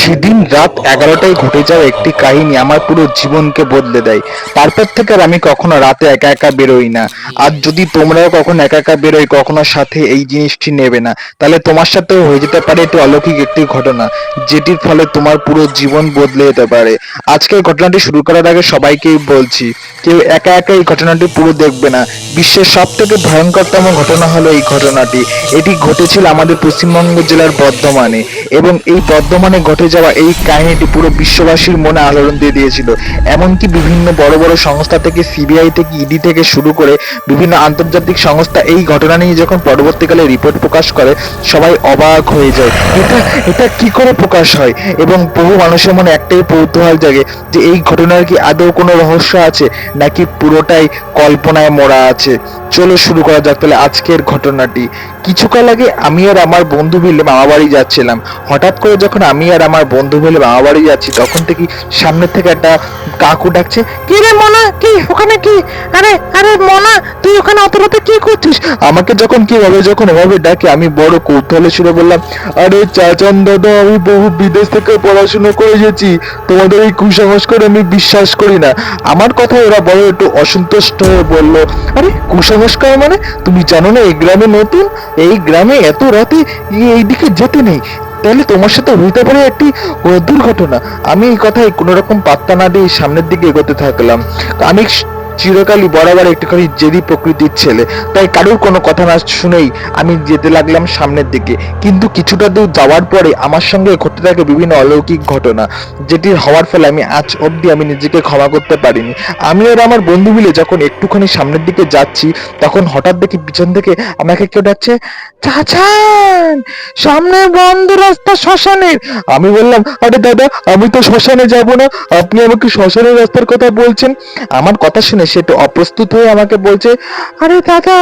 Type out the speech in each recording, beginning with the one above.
সেদিন রাত এগারোটায় ঘটে যাওয়া একটি কাহিনী আমার পুরো জীবনকে বদলে দেয়। তারপর থেকে আর আমি কখনো রাতে একা একা বেরোই না। আর যদি তোমরাও কখনো একা একা বেরোই কখনো সাথে এই জিনিসটি নেবে না। তাহলে তোমার সাথেও হয়ে যেতে পারে একটি অলৌকিক একটি ঘটনা, যেটির ফলে তোমার পুরো জীবন বদলে যেতে পারে। আজকের ঘটনাটি শুরু করার আগে সবাইকেই বলছি, কেউ একা একা এই ঘটনাটি পুরো দেখবে না। বিশ্বের সব থেকে ভয়ঙ্করতম ঘটনা হলো এই ঘটনাটি। এটি ঘটেছিল আমাদের পশ্চিমবঙ্গ জেলার বর্ধমানে। এবং এই বর্ধমানে ঘটে যাওয়া এই কাহিনীটি পুরো বিশ্ববাসীর মনে আলোড়ন দিয়ে দিয়েছিল। এমনকি বিভিন্ন বড় বড় সংস্থা থেকে সিবিআই থেকে ইডি থেকে শুরু করে বিভিন্ন আন্তর্জাতিক সংস্থা এই ঘটনা নিয়ে যখন পরবর্তীকালে রিপোর্ট প্রকাশ করে, সবাই অবাক হয়ে যায়। এটা এটা কি করে প্রকাশ হয়? এবং বহু মানুষের মনে একটাই কৌতূহল জাগে যে এই ঘটনার কি আদৌ কোনো রহস্য আছে, নাকি পুরোটাই কল্পনায় মোড়া আছে? চলো শুরু করা যাক তাহলে আজকের ঘটনাটি। কিছুকাল আগে আমি আর আমার বন্ধু মিলে মামাবাড়ি যাচ্ছিলাম। হঠাৎ করে যখন আমি আর আমার বন্ধু মিলে মামা বাড়ি যাচ্ছি। তখন থেকে সামনে থেকে একটা কাকু ডাকছে, কি রে মনা? কি? ওখানে কি? আরে আরে মনা, তুই ওখানে অত রাতে কি করছিস? আমাকে যখন কি ভাবে যখন এভাবে ডাকে, আমি বড় কৌতূহলে শুনে বললাম, আরে চাচান দাদা, আমি বহু বিদেশ থেকে পড়াশোনা করে এসেছি। তোমাদের এই কুসংস্কার আমি বিশ্বাস করি না। আমার কথা ওরা বড় একটু অসন্তুষ্ট হয়ে বলল, আরে কুসংস্কার মানে? তুমি জানো না, এই গ্রামে নতুন? এই গ্রামে এত রাতে এইদিকে যেতে নেই। তাহলে তোমার সাথে হইতে পারে একটি দুর্ঘটনা। আমি এই কথায় কোনো রকম পাত্তা না দিয়ে সামনের দিকে এগোতে থাকলাম। আমি চিরকালই বরাবর একটুখানি জেদি প্রকৃতির ছেলে। তাই কারোর কোনো কথা না শুনেই আমি যেতে লাগলাম সামনের দিকে। কিন্তু কিছুটা দূর যাওয়ার পরে আমার সঙ্গে ঘটতে থাকে বিভিন্ন অলৌকিক ঘটনা, যেটি হওয়ার ফলে আমি আজ অবধি আমি নিজেকে ক্ষমা করতে পারিনি। আমি আর আমার বন্ধু মিলে যখন একটুখানি সামনের দিকে যাচ্ছি, তখন হঠাৎ দেখি পিছন থেকে আমাকে কেউ ডাকছে, চাচান! সামনে বন্ধ রাস্তা শ্মশানের। আমি বললাম, আরে দাদা, আমি তো শ্মশানে যাব না। আপনি আমাকে শ্মশানের রাস্তার কথা বলছেন? আমার কথা শুনে সে একটু অপ্রস্তুত হয়ে আমাকে বলছে, আরে দাদা,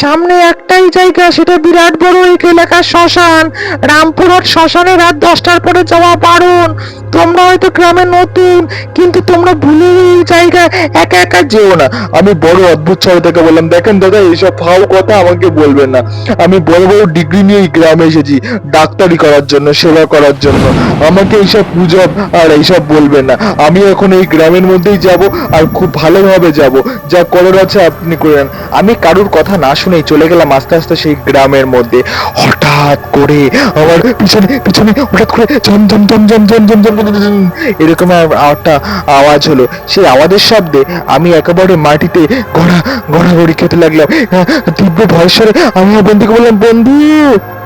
সামনে একটাই জায়গা, সেটা বিরাট বড় এক এলাকার শ্মশান। রামপুরহাট শ্মশানে রাত দশটার পরে যাওয়া বারণ। তোমরা হয়তো গ্রামে নতুন, কিন্তু তোমরা ভুলে এই জায়গায় একা একা যেও না। আমি বড় অদ্ভুত ছয় থেকে বললাম, দেখেন দাদা, এইসব ফাও কথা আমাকে বলবেন না। আমি বড় বড় ডিগ্রি নিয়ে এই গ্রামে এসেছি, ডাক্তারি করার জন্য, সেবা করার জন্য। আমাকে এইসব গুজব আর এইসব বলবেন না। আমি এখন এই গ্রামের মধ্যেই যাব আর খুব ভালোভাবে কীভাবে যাব? যা করার আছে আপনি করেন। আমি কারুর কথা না শুনেই চলে গেলাম আস্তে আস্তে সেই গ্রামের মধ্যে। হঠাৎ করে আমার পিছনে পিছনে হঠাৎ করে ঝম ঝম ঝম ঝম ঝম ঝম ঝম এরকম একটা আওয়াজ হলো। সেই আওয়াজের শব্দে আমি একেবারে মাটিতে গড়া গড়া গড়ি খেতে লাগলাম। হ্যাঁ, তীব্র ভয়সরে আমি বন্ধুকে বললাম, বন্ধু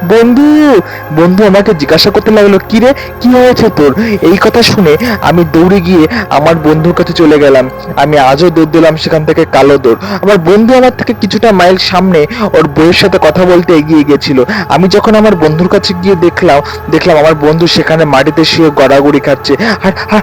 বন্ধু বন্ধু আমাকে জিজ্ঞাসা করতে লাগল কি রে কি হয়েছে তোর? এই কথা শুনে আমি দৌড়ে গিয়ে আমার বন্ধুর কাছে চলে গেলাম। আমি আজও দৌড় দিলাম সেখান থেকে কালো দৌড়। আমার বন্ধু আমার থেকে কিছুটা মাইল সামনে ওর বউয়ের সাথে কথা বলতে এগিয়ে গেছিল। আমি যখন আমার বন্ধুর কাছে গিয়ে দেখলাম দেখলাম আমার বন্ধু সেখানে মাটিতে শুয়ে গড়াগড়ি খাচ্ছে। আর-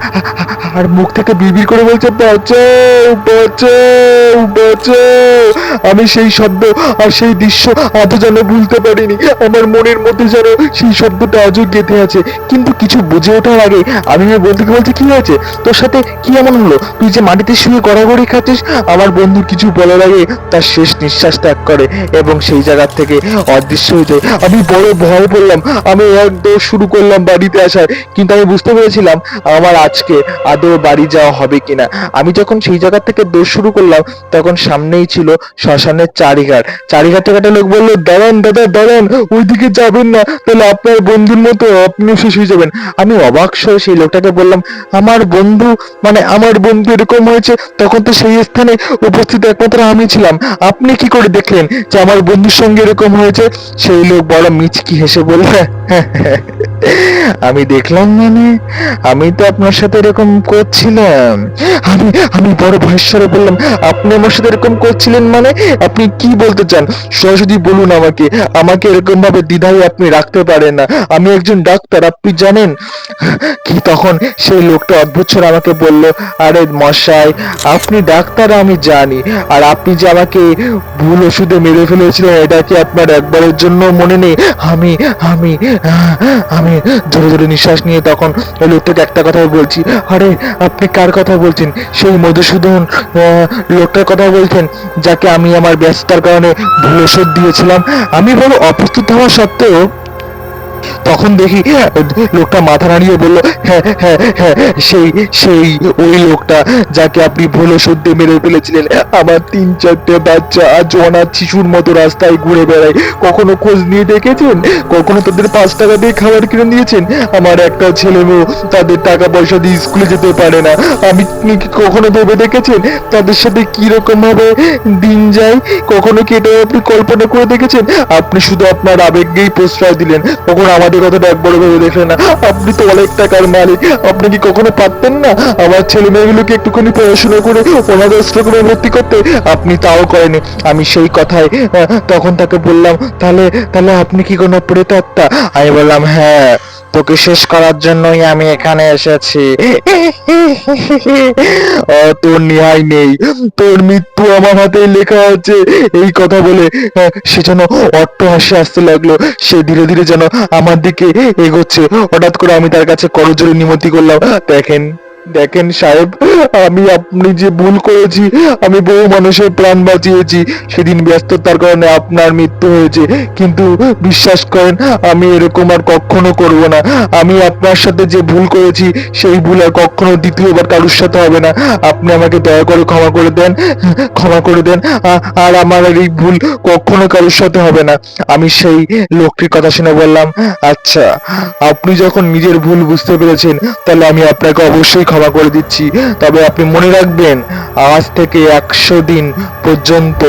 আর মুখ থেকে বিড়বিড় করে বলছে বাঁচাও বাঁচাও বাঁচাও আমি সেই শব্দ আর সেই দৃশ্য আজও যেন ভুলতে পারিনি। আমার মনের মধ্যে যেন সেই শব্দটা আজও গেঁথে আছে। কিন্তু কিছু বুঝে ওঠার আগে আমি আমার বন্ধুকে বলছি, কি হয়েছে? তোর সাথে কি এমন হলো? তুই যে মাটিতে শুয়ে গড়াগড়ি খাচ্ছিস, আমার বন্ধু কিছু বলার আগে তার শেষ নিঃশ্বাস ত্যাগ করে এবং সেই জায়গা থেকে অদৃশ্য হয়ে যায়। আমি বড় ভয় পড়লাম আমি এক দৌড় শুরু করলাম বাড়িতে আসার। কিন্তু আমি বুঝতে পেরেছিলাম আমার আজকে আদৌ বাড়ি যাওয়া হবে কিনা। আমি যখন সেই জায়গা থেকে দৌড় শুরু করলাম, তখন সামনেই ছিল শ্মশানের চারিঘাট। চারিঘাট থেকে একটা লোক বলল, দাঁড়ান দাদা, দাঁড়ান। ওইদিকে যাবেন না, তাহলে আপনার বন্ধুর মতো আপনিও শেষ হয়ে যাবেন। আমি অবাক হয়ে সেই লোকটাকে বললাম, আমার বন্ধু মানে আমার বন্ধু এরকম হয়েছে, তখন তো সেই স্থানে উপস্থিত একমাত্র আমি ছিলাম। আপনি কি করে দেখলেন যে আমার বন্ধুর সঙ্গে এরকম হয়েছে? সেই লোক বড় মিচকি হেসে বললে, আমি দেখলাম মানে আমি তো আপনার সাথে এরকম করছিলাম। আমি আমি বড় ভয়েশ্বরে বললাম, আপনি আমার সাথে এরকম করছিলেন মানে? আপনি কি বলতে চান? সরাসরি বলুন আমাকে আমাকে এরকম ভাবে দ্বিধায় আপনি রাখতে পারেন না। আমি একজন ডাক্তার, আপনি জানেন? কি তখন সেই লোকটা অদ্ভুত স্বরে আমাকে বলল, আরে মশাই, আপনি ডাক্তার, আমি জানি। আর আপনি যে আমাকে ভুল ওষুধে মেরে ফেলেছিলেন, এটা কি আপনার একবারের জন্য মনে নেই? আমি আমি আমি জোরে জোরে নিঃশ্বাস নিয়ে তখন ওই লোকটাকে একটা কথাই বলছি, আরে, আপনি কার কথা বলছেন? সেই মধুসূদন লোকটার কথা বলছেন, যাকে আমি আমার ব্যস্ততার কারণে ভুল ওষুধ দিয়েছিলাম? আমি বড় অপ্রস্তুত হওয়া সত্ত্বেও তখন দেখি লোকটা মাথা নাড়িয়ে বলল হ্যাঁ হ্যাঁ হ্যাঁ সেই সেই ওই লোকটা যাকে আপনি ভুলো সত্যি মেরে ফেলেছিলেন। আমার তিন চারটে বাচ্চা আজ অনাথ শিশুর মতো রাস্তায় ঘুরে বেড়ায়। কখনো খোঁজ নিয়ে দেখেছেন? কখনো তাদের পাঁচ টাকা দিয়ে খাবার কিনে দিয়েছেন আমার একটা ছেলে মেয়ে, তাদের টাকা পয়সা দিয়ে স্কুলে যেতে পারে না। আমি কখনো ভেবে দেখেছেন? তাদের সাথে কি রকম ভাবে দিন যায়? কখনো কি এটা আপনি কল্পনা করে দেখেছেন? আপনি শুধু আপনার আবেগকেই প্রশ্রয় দিলেন। কখনো আমাদের কথাটা বড় ভেবে দেখলেন না। আপনি তো অনেক টাকার মালিক। আপনি কি কখনো পারতেন না? আমার ছেলে মেয়েগুলোকে একটুখানি পড়াশোনা করে ওনাদের আশ্রমে ভর্তি করতে। আপনি তাও করেনি আমি সেই আহ, তখন তাকে বললাম তাহলে তাহলে আপনি কি কোনো প্রেতাত্মা আমি বললাম হ্যাঁ। তোকে শেষ করার জন্যই আমি এখানে এসেছি। তোর নিহাই নেই। তোর মৃত্যু আমার হাতেই লেখা আছে। এই কথা বলে সে যেন অট্ট হাসি আসতে লাগল। সে ধীরে ধীরে যেন আমার দিকে এগোচ্ছে। হঠাৎ করে আমি তার কাছে করজোরে নিমতি করলাম। দেখেন দেখেন সাহেব, আমি আপনি যে ভুল করেছি, আমি বহু মানুষের প্রাণ বাঁচিয়েছি, সেদিন ব্যস্ততার কারণে আপনার মৃত্যু হয়েছে। কিন্তু বিশ্বাস করেন, আমি এরকম আর কখনো করব না। আমি আপনার সাথে যে ভুল করেছি, সেই ভুল আর কখনো দ্বিতীয়বার কারোর সাথে হবে না। আপনি আমাকে দয়া করে ক্ষমা করে দেন, ক্ষমা করে দেন। আর আমার এই ভুল কখনো কারুর সাথে হবে না। আমি সেই লোকটির কথা শুনে বললাম আচ্ছা আপনি যখন নিজের ভুল বুঝতে পেরেছেন, তাহলে আমি আপনাকে অবশ্যই ক্ষমা করে দিচ্ছি। তবে আপনি মনে রাখবেন আজ থেকে একশো দিন পর্যন্ত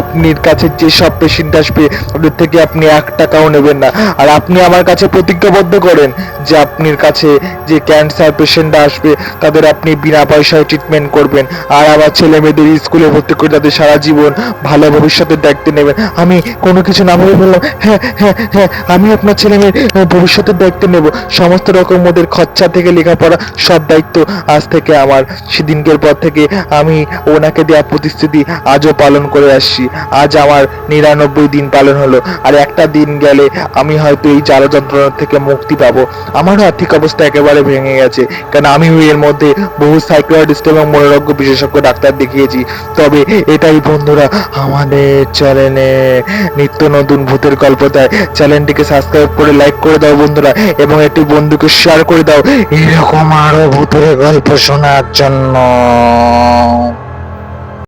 আপনার কাছে যেসব পেশেন্ট আসবে তাদের থেকে আপনি এক টাকাও নেবেন না। আর আপনি আমার কাছে প্রতিজ্ঞাবদ্ধ করেন যে আপনার কাছে যে ক্যান্সার পেশেন্টরা আসবে তাদের আপনি বিনা পয়সায় ট্রিটমেন্ট করবেন। আর আমার ছেলে মেয়েদের স্কুলে ভর্তি করে তাদের সারা জীবন ভালো ভবিষ্যতের দায়িত্ব নেবেন। আমি কোনো কিছু না ভেবে বললাম হ্যাঁ হ্যাঁ হ্যাঁ আমি আপনার ছেলে মেয়ের আহ, ভবিষ্যতের দায়িত্ব নেব। সমস্ত রকম ওদের খরচা থেকে লেখাপড়া সব দায়িত্ব আজ থেকে আমার সেদিনকের পর থেকে আমি ওনাকে দেওয়া প্রতিশ্রুতি আজও পালন করে আসছি। আজ আমার নিরানব্বই দিন পালন হলো, আর একটা দিন গেলে আমি হয়তো এই জ্বালা যন্ত্রণা থেকে মুক্তি পাবো। আমারও আর্থিক অবস্থা একেবারে ভেঙে গেছে কারণ আমি এর মধ্যে বহু সাইকোলজিস্ট এবং মনোরোগ্য বিশেষজ্ঞ ডাক্তার দেখিয়েছি। তবে এটাই বন্ধুরা, আমাদের চ্যানেলে নিত্য নতুন ভূতের গল্প দেয় চ্যানেলটিকে সাবস্ক্রাইব করে লাইক করে দাও বন্ধুরা, এবং একটি বন্ধুকে শেয়ার করে দাও। এরকম আরও ভূতের গল্প শোনার জন্য।